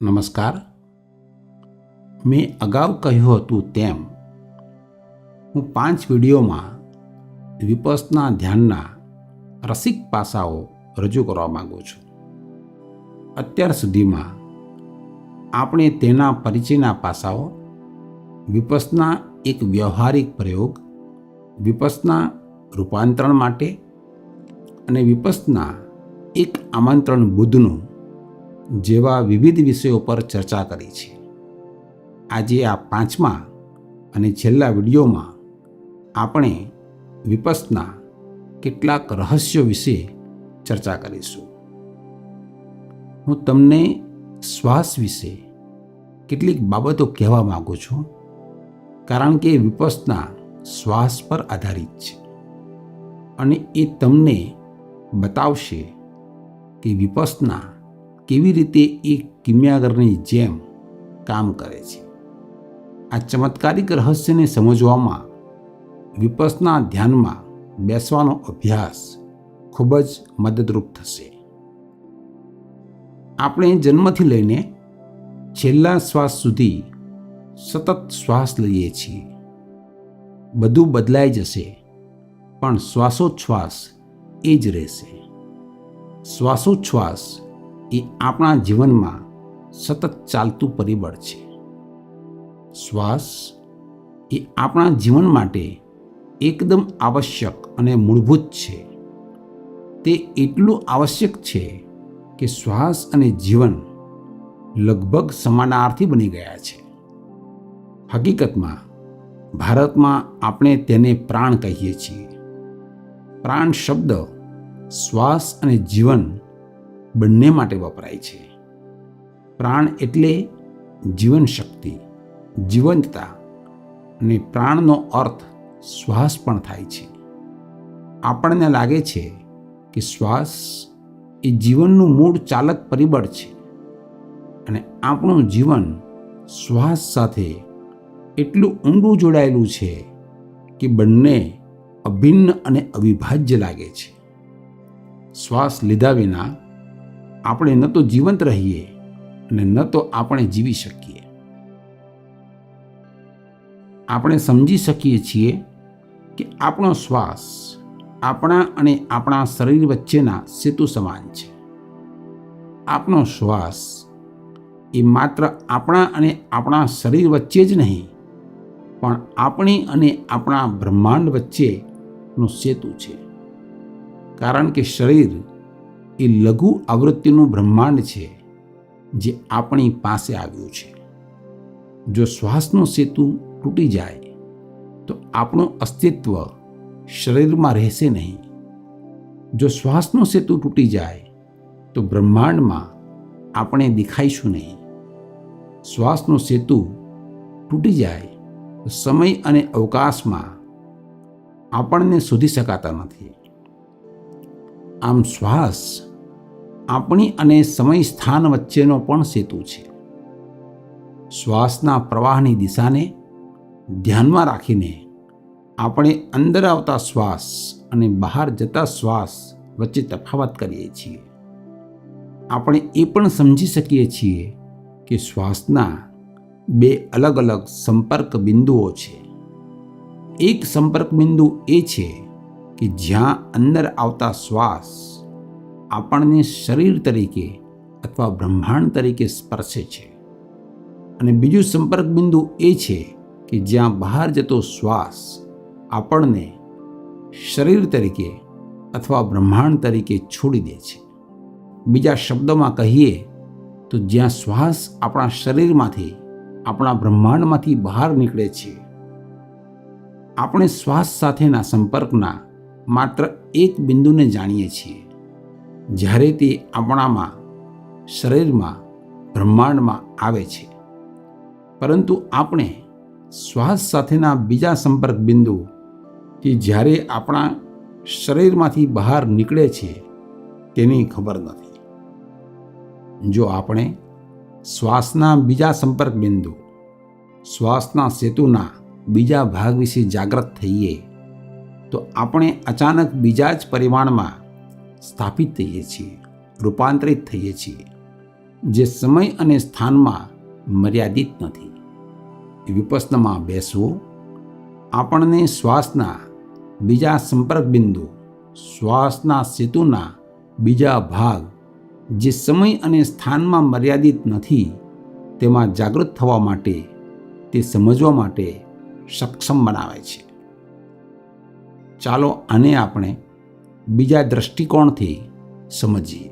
નમસ્કાર. મેં અગાઉ કહ્યું હતું તેમ, હું પાંચ વિડીયોમાં વિપસના ધ્યાનના રસિક પાસાઓ રજૂ કરવા માગું છું. અત્યાર સુધીમાં આપણે તેના પરિચયના પાસાઓ, વિપસના એક વ્યવહારિક પ્રયોગ, વિપસના રૂપાંતરણ માટે અને વિપસના એક આમંત્રણ બુદ્ધનું જેવા વિવિધ વિષયો પર ચર્ચા કરી છે. આજે આ પાંચમા અને છેલ્લા વિડીયોમાં આપણે વિપસના કેટલાક રહસ્યો વિશે ચર્ચા કરીશું. હું તમને શ્વાસ વિશે કેટલીક બાબતો કહેવા માગું છું, કારણ કે વિપસના શ્વાસ પર આધારિત છે. અને એ તમને બતાવશે કે વિપસના કેવી રીતે એક કિમ્યાગરની જેમ કામ કરે છે? આ ચમત્કારિક રહસ્યને સમજવામાં વિપસના ધ્યાનમાં બેસવાનો અભ્યાસ ખૂબ જ મદદરૂપ થશે. આપણે જન્મથી લઈને છેલ્લા શ્વાસ સુધી સતત શ્વાસ લઈએ છીએ. બધું બદલાઈ જશે, પણ શ્વાસોચ્છ્વાસ એ જ રહેશે. શ્વાસોચ્છ્વાસ એ આપણા જીવનમાં સતત ચાલતું પરિબળ છે. શ્વાસ એ આપણા જીવન માટે એકદમ આવશ્યક અને મૂળભૂત છે. તે એટલું આવશ્યક છે કે શ્વાસ અને જીવન લગભગ સમાનાર્થી બની ગયા છે. હકીકતમાં, ભારતમાં આપણે તેને પ્રાણ કહીએ છીએ. પ્રાણ શબ્દ શ્વાસ અને જીવન બંને માટે વપરાય છે. પ્રાણ એટલે જીવન શક્તિ જીવંતતા અને પ્રાણનો અર્થ શ્વાસ પણ થાય છે. આપણને લાગે છે કે શ્વાસ એ જીવનનું મૂળ ચાલક પરિબળ છે અને આપણું જીવન શ્વાસ સાથે એટલું ઊંડું જોડાયેલું છે કે બંને અભિન્ન અને અવિભાજ્ય લાગે છે. શ્વાસ લીધા વિના આપણે ન તો જીવંત રહીએ અને ન તો આપણે જીવી શકીએ. આપણે સમજી શકીએ છીએ કે આપણો શ્વાસ આપણા અને આપણા શરીર વચ્ચેના સેતુ સમાન છે. આપણો શ્વાસ એ માત્ર આપણા અને આપણા શરીર વચ્ચે જ નહીં, પણ આપણી અને આપણા બ્રહ્માંડ વચ્ચેનો સેતુ છે. કારણ કે શરીર એ લઘુ આવૃત્તિનું બ્રહ્માંડ છે જે આપણી પાસે આવ્યું છે. જો શ્વાસનો સેતુ તૂટી જાય, તો આપણું અસ્તિત્વ શરીરમાં રહેશે નહીં. જો શ્વાસનો સેતુ તૂટી જાય, તો બ્રહ્માંડમાં આપણે દેખાઈશું નહીં. શ્વાસનો સેતુ તૂટી જાય, તો સમય અને અવકાશમાં આપણને શોધી શકાતા નથી. આમ શ્વાસ આપણી અને સમય સ્થાન વચ્ચેનો પણ સેતુ છે. શ્વાસના પ્રવાહની દિશાને ધ્યાનમાં રાખીને આપણે અંદર આવતા શ્વાસ અને બહાર જતા શ્વાસ વચ્ચે તફાવત કરીએ છીએ. આપણે એ પણ સમજી શકીએ છીએ કે શ્વાસના બે અલગ અલગ સંપર્ક બિંદુઓ છે. એક સંપર્ક બિંદુ એ છે કે જ્યાં અંદર આવતા શ્વાસ આપણને શરીર તરીકે અથવા બ્રહ્માંડ તરીકે સ્પર્શે છે. અને બીજું સંપર્ક બિંદુ એ છે કે જ્યાં બહાર જતો શ્વાસ આપણને શરીર તરીકે અથવા બ્રહ્માંડ તરીકે છોડી દે છે. બીજા શબ્દોમાં કહીએ તો જ્યાં શ્વાસ આપણા શરીરમાંથી, આપણા બ્રહ્માંડમાંથી બહાર નીકળે છે, આપણે શ્વાસ સાથેના સંપર્કના માત્ર એક બિંદુને જાણીએ છીએ. જ્યારે તે આપણામાં, શરીરમાં, બ્રહ્માંડમાં આવે છે. પરંતુ આપણે શ્વાસ સાથેના બીજા સંપર્ક બિંદુ કે જ્યારે આપણા શરીરમાંથી બહાર નીકળે છે તેની ખબર નથી. જો આપણે શ્વાસના બીજા સંપર્ક બિંદુ, શ્વાસના સેતુના બીજા ભાગ વિશે જાગૃત થઈએ, તો આપણે અચાનક બીજા જ પરિમાણમાં સ્થાપિત થઈએ છીએ, રૂપાંતરિત થઈએ છીએ, જે સમય અને સ્થાનમાં મર્યાદિત નથી. વિપસનામાં બેસવું, આપણને શ્વાસના બીજા સંપર્ક બિંદુ, શ્વાસના સેતુના બીજા ભાગ, જે સમય અને સ્થાનમાં મર્યાદિત નથી, તેમાં જાગૃત થવા માટે, તે સમજવા માટે સક્ષમ બનાવે છે. ચાલો આને આપણે બીજા દૃષ્ટિકોણથી સમજીએ.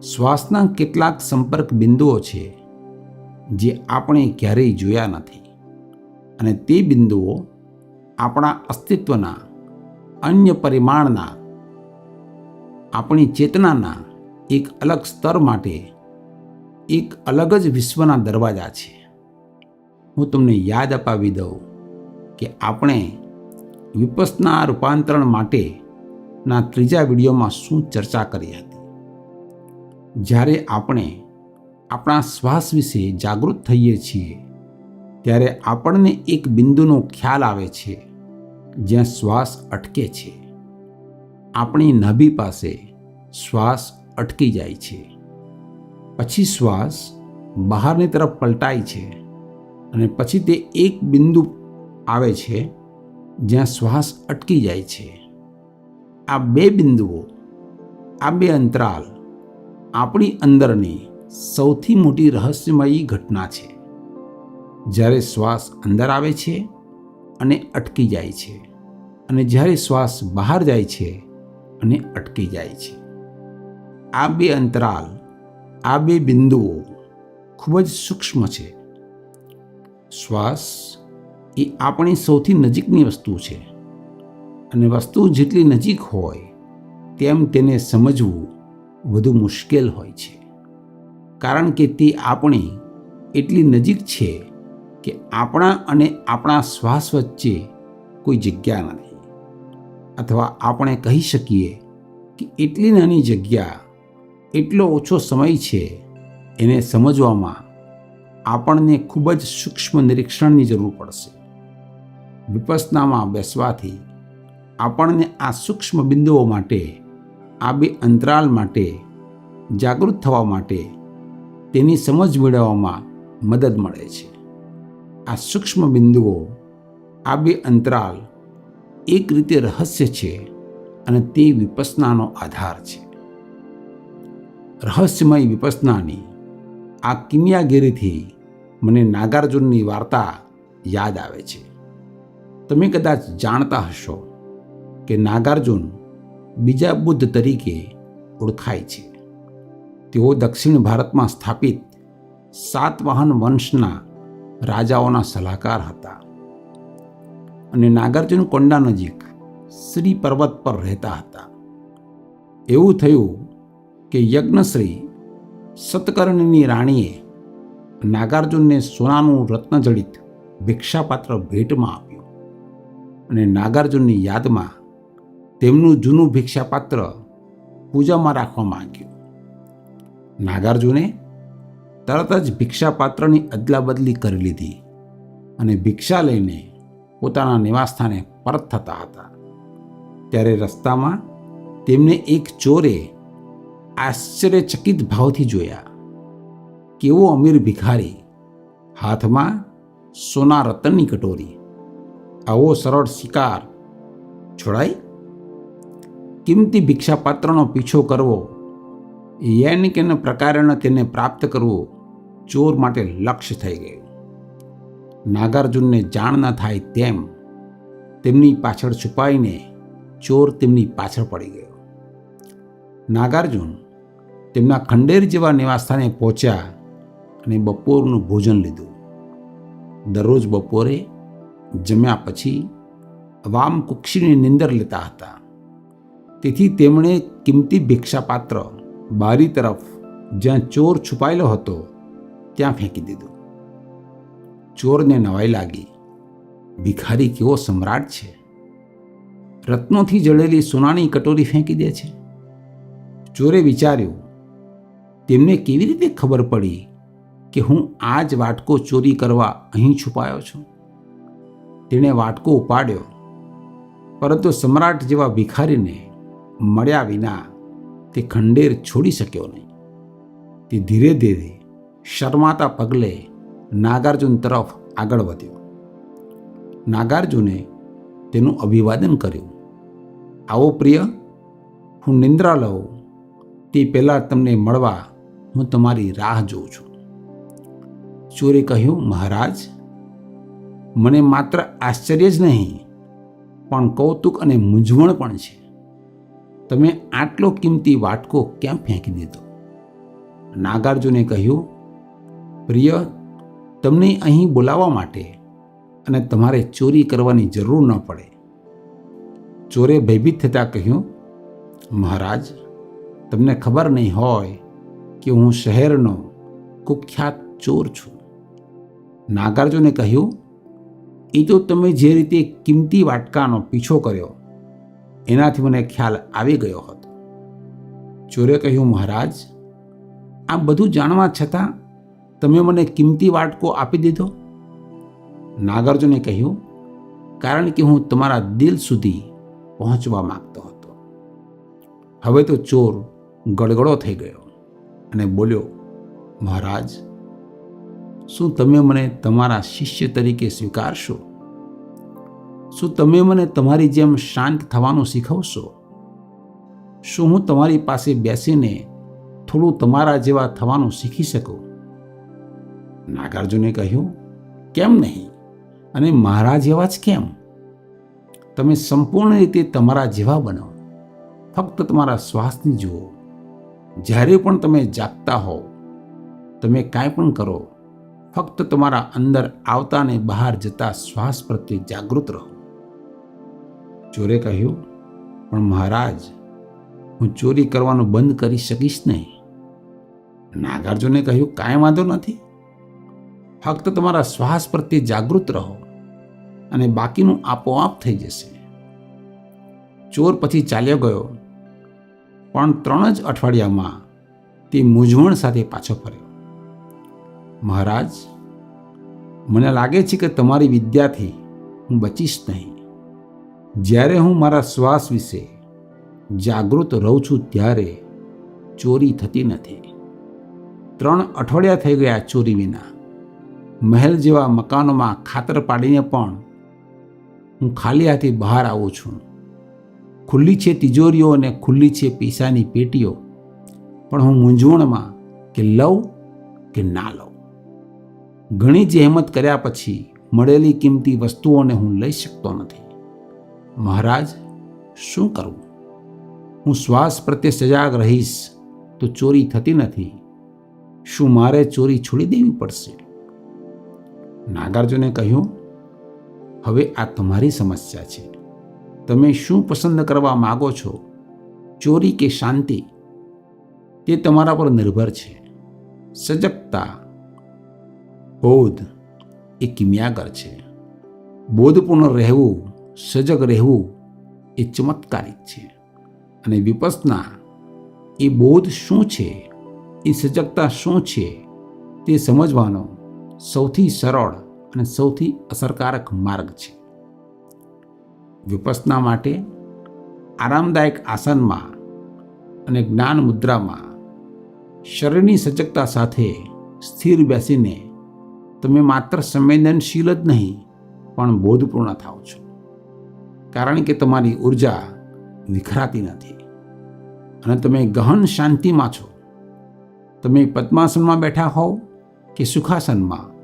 શ્વાસના કેટલાક સંપર્ક બિંદુઓ છે જે આપણે ક્યારેય જોયા નથી. અને તે બિંદુઓ આપણા અસ્તિત્વના, અન્ય પરિમાણના, આપણી ચેતનાના એક અલગ સ્તર માટે એક અલગ જ વિશ્વના દરવાજા છે. હું તમને યાદ અપાવી દઉં કે આપણે વિપસના રૂપાંતરણ માટેના ત્રીજા વિડીયોમાં શું ચર્ચા કરી હતી? જ્યારે આપણે આપણા શ્વાસ વિશે જાગૃત થઈએ છીએ, ત્યારે આપણને એક બિંદુનો ખ્યાલ આવે છે, જ્યાં શ્વાસ અટકે છે. આપણી નાભી પાસે શ્વાસ અટકી જાય છે. પછી શ્વાસ બહારની તરફ પલટાય છે અને પછી તે એક બિંદુ આવે છે જ્યાં શ્વાસ અટકી જાય છે. આ બે બિંદુઓ, આ બે અંતરાલ આપણી અંદરની સૌથી મોટી રહસ્યમયી ઘટના છે. જ્યારે શ્વાસ અંદર આવે છે અને અટકી જાય છે અને જ્યારે શ્વાસ બહાર જાય છે અને અટકી જાય છે. આ બે અંતરાલ, આ બે બિંદુઓ ખૂબ જ સૂક્ષ્મ છે. શ્વાસ એ આપણી સૌથી નજીકની વસ્તુ છે. અને વસ્તુ જેટલી નજીક હોય તેમ તેને સમજવું વધુ મુશ્કેલ હોય છે. કારણ કે તે આપણી એટલી નજીક છે કે આપણા અને આપણા શ્વાસ વચ્ચે કોઈ જગ્યા નથી. અથવા આપણે કહી શકીએ કે એટલી નાની જગ્યા, એટલો ઓછો સમય છે એને સમજવામાં આપણને ખૂબ જ સૂક્ષ્મ નિરીક્ષણની જરૂર પડશે. વિપસનામાં બેસવાથી આપણને આ સૂક્ષ્મ બિંદુઓ માટે, આ બે અંતરાલ માટે જાગૃત થવા માટે તેની સમજ મેળવવામાં મદદ મળે છે. આ સૂક્ષ્મ બિંદુઓ, આ બે અંતરાલ એક રીતે રહસ્ય છે અને તે વિપસનાનો આધાર છે. રહસ્યમય વિપસનાની આ કિમિયાગીરીથી મને નાગાર્જુનની વાર્તા યાદ આવે છે. તમે કદાચ જાણતા હશો કે નાગાર્જુન બીજા બુદ્ધ તરીકે ઓળખાય છે. તેઓ દક્ષિણ ભારતમાં સ્થાપિત સાતવાહન વંશના રાજાઓના સલાહકાર હતા અને નાગાર્જુન કોંડા નજીક શ્રી પર્વત પર રહેતા હતા. એવું થયું કે યજ્ઞશ્રી સતકર્ણની રાણીએ નાગાર્જુનને સોનાનું રત્નજડિત ભિક્ષાપાત્ર ભેટમાં આપ્યું અને નાગાર્જુનની યાદમાં તેમનું જૂનું ભિક્ષાપાત્ર પૂજામાં રાખવા માંગ્યું નાગાર્જુને તરત જ ભિક્ષાપાત્રની અદલાબદલી કરી લીધી અને ભિક્ષા લઈને પોતાના નિવાસસ્થાને પરત થતા હતા. ત્યારે રસ્તામાં તેમને એક ચોરે આશ્ચર્યચકિત ભાવથી જોયા. કેવો અમીર ભિખારી, હાથમાં સોના રતનની કટોરી, આવો સરળ શિકાર, છોડાય? કિંમતી ભિક્ષાપાત્રનો પીછો કરવો યાની કે પ્રકારેણ તેને પ્રાપ્ત કરવું ચોર માટે લક્ષ્ય થઈ ગયું. નાગાર્જુનને જાણ ન થાય તેમ તેમની પાછળ છુપાઈને ચોર તેમની પાછળ પડી ગયો. નાગાર્જુન તેમના ખંડેર જેવા નિવાસસ્થાને પહોંચ્યા અને બપોરનું ભોજન લીધું. દરરોજ બપોરે જમ્યા પછી વામ કુક્ષીની નિંદર લેતા હતા. તેથી તેમણે કિંમતી ભિક્ષાપાત્ર બારી તરફ જ્યાં ચોર છુપાયેલો હતો ત્યાં ફેંકી દીધું. ચોરને નવાઈ લાગી, ભિખારી કેવો સમ્રાટ છે? રત્નોથી જળેલી સોનાની કટોરી ફેંકી દે છે. ચોરે વિચાર્યું, તેમને કેવી રીતે ખબર પડી કે હું આ જ વાટકો ચોરી કરવા અહીં છુપાયો છું? તેણે વાટકો ઉપાડ્યો, પરંતુ સમ્રાટ જેવા ભિખારીને મળ્યા વિના તે ખંડેર છોડી શક્યો નહીં. તે ધીરે ધીરે શરમાતા પગલે નાગાર્જુન તરફ આગળ વધ્યો. નાગાર્જુને તેનું અભિવાદન કર્યું. આવો પ્રિય, હું નિંદ્રા લઉં. તે પહેલાં તમને મળવા હું તમારી રાહ જોઉં છું. ચોરે કહ્યું, મહારાજ, મને માત્ર આશ્ચર્ય જ નહીં, પણ કૌતુક અને મૂંઝવણ પણ છે. તમે આટલો કિંમતી વાટકો ક્યાં ફેંકી દીધો? નાગાર્જુને કહ્યું, પ્રિય, તમને અહીં બોલાવવા માટે અને તમારે ચોરી કરવાની જરૂર ન પડે. ચોરે ભયભીત થતાં કહ્યું, મહારાજ, તમને ખબર નહીં હોય કે હું શહેરનો કુખ્યાત ચોર છું. નાગાર્જુને કહ્યું એ તો તમે જે રીતે કિંમતી વાટકાનો પીછો કર્યો એનાથી મને ખ્યાલ આવી ગયો હતો. ચોરે કહ્યું, મહારાજ, આ બધું જાણવા છતાં તમે મને કિંમતી વાટકો આપી દીધો? નાગાર્જુને કહ્યું, કારણ કે હું તમારા દિલ સુધી પહોંચવા માંગતો હતો. હવે તો ચોર ગડગડો થઈ ગયો અને બોલ્યો, મહારાજ, શું તમે મને તમારા શિષ્ય તરીકે સ્વીકારશો? શું તમે મને તમારી જેમ શાંત થવાનું શીખવશો? શું હું તમારી પાસે બેસીને થોડું તમારા જેવા થવાનું શીખી શકું? નાગાર્જુને કહ્યું, કેમ નહીં? અને મારા જેવા જ કેમ? તમે સંપૂર્ણ રીતે તમારા જેવા બનો. ફક્ત તમારા શ્વાસને જુઓ. જ્યારે પણ તમે જાગતા હો તમે કાંઈ પણ કરો, ફક્ત તમારા અંદર આવતા અને બહાર જતા શ્વાસ પ્રત્યે જાગૃત રહો. ચોરે કહ્યું, પણ મહારાજ, હું ચોરી કરવાનું બંધ કરી શકીશ નહીં. નાગાર્જુને કહ્યું, કાંઈ વાંધો નથી. ફક્ત તમારા શ્વાસ પ્રત્યે જાગૃત રહો અને બાકીનું આપોઆપ થઈ જશે. ચોર પછી ચાલ્યો ગયો, પણ ત્રણ જ અઠવાડિયામાં તે મૂંઝવણ સાથે પાછો ફર્યો. મહારાજ, મને લાગે છે કે તમારી વિદ્યાથી હું બચીશ નહીં. જ્યારે હું મારા શ્વાસ વિશે જાગૃત રહું છું ત્યારે ચોરી થતી નથી. ત્રણ અઠવાડિયા થઈ ગયા ચોરી વિના. મહેલ જેવા મકાનોમાં ખાતર પાડીને પણ હું ખાલી હાથે બહાર આવું છું. ખુલ્લી છે તિજોરીઓ અને ખુલ્લી છે પૈસાની પેટીઓ, પણ હું મૂંઝવણમાં કે લઉં કે ના લઉં. ઘણી જહેમત કર્યા પછી મળેલી કિંમતી વસ્તુઓને હું લઈ શકતો નથી. મહારાજ, શું કરવું હું શ્વાસ પ્રત્યે સજાગ રહીશ તો ચોરી થતી નથી. શું મારે ચોરી છોડી દેવી પડશે? નાગાર્જુને કહ્યું, હવે આ તમારી સમસ્યા છે. તમે શું પસંદ કરવા માગો છો? ચોરી કે શાંતિ? તે તમારા પર નિર્ભર છે. સજગતા, બોધ એ કિમિયાગર છે. બોધપૂર્ણ રહેવું સજગ રહેવું એ ચમત્કારિક છે. અને વિપસના એ બોધ શું છે? એ સજગતા શું છે? તે સમજવાનો સૌથી સરળ અને સૌથી અસરકારક માર્ગ છે. વિપસના માટે આરામદાયક આસનમાં અને જ્ઞાન મુદ્રામાં શરીરની સજગતા સાથે સ્થિર બેસીને તમે માત્ર સંવેદનશીલ જ નહીં, પણ બોધપૂર્ણ થાઓ છો. કારણ કે તમારી ઊર્જા વિખરાતી નથી. અને તમે ગહન શાંતિમાં છો. તમે પદ્માસનમાં બેઠા હોવ કે સુખાસનમાં?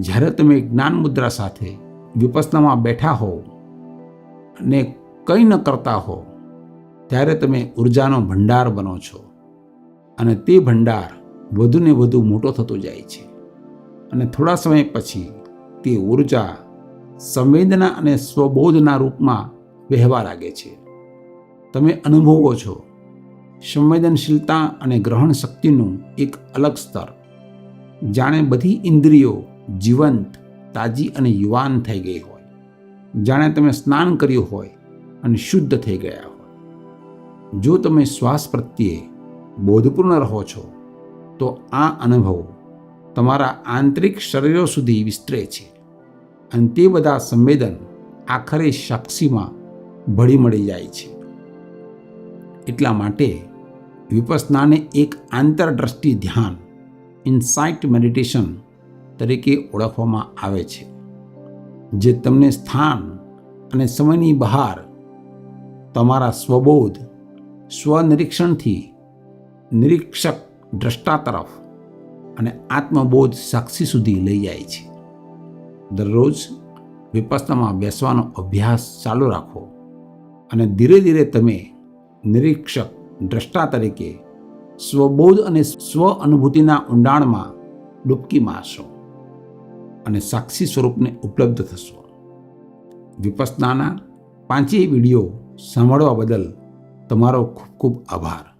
જ્યારે તમે જ્ઞાન મુદ્રા સાથે વિપસનામાં બેઠા હોવ અને કંઈ ન કરતા હો ત્યારે તમે ઉર્જાનો ભંડાર બનો છો. અને તે ભંડાર વધુને વધુ મોટો થતો જાય છે. અને થોડા સમય પછી તે ઊર્જા સંવેદના અને સ્વબોધના રૂપમાં વહેવા લાગે છે. તમે અનુભવો છો, સંવેદનશીલતા અને ગ્રહણ શક્તિનું એક અલગ સ્તર. જાણે બધી ઇન્દ્રિયો જીવંત, તાજી અને યુવાન થઈ ગઈ હોય. જાણે તમે સ્નાન કર્યું હોય અને શુદ્ધ થઈ ગયા હોય. જો તમે શ્વાસ પ્રત્યે બોધપૂર્ણ રહો છો, તો આ અનુભવો તમારા આંતરિક શરીરો સુધી વિસ્તરે છે. અને તે બધા સંવેદન આખરે સાક્ષીમાં ભળી મળી જાય છે. એટલા માટે વિપસનાને એક આંતરદ્રષ્ટિ ધ્યાન, ઇન્સાઇટ મેડિટેશન તરીકે ઓળખવામાં આવે છે, જે તમને સ્થાન અને સમયની બહાર તમારા સ્વબોધ, સ્વનિરીક્ષણથી નિરીક્ષક દ્રષ્ટા તરફ અને આત્મબોધ સાક્ષી સુધી લઈ જાય છે. દરરોજ વિપસનામાં બેસવાનો અભ્યાસ ચાલુ રાખો અને ધીરે ધીરે તમે નિરીક્ષક, દ્રષ્ટા તરીકે સ્વબોધ અને સ્વ અનુભૂતિના ઊંડાણમાં ડૂબકી મારશો અને સાક્ષી સ્વરૂપને ઉપલબ્ધ થશો. વિપસનાના પાંચેય વીડિયો સાંભળવા બદલ તમારો ખૂબ ખૂબ આભાર.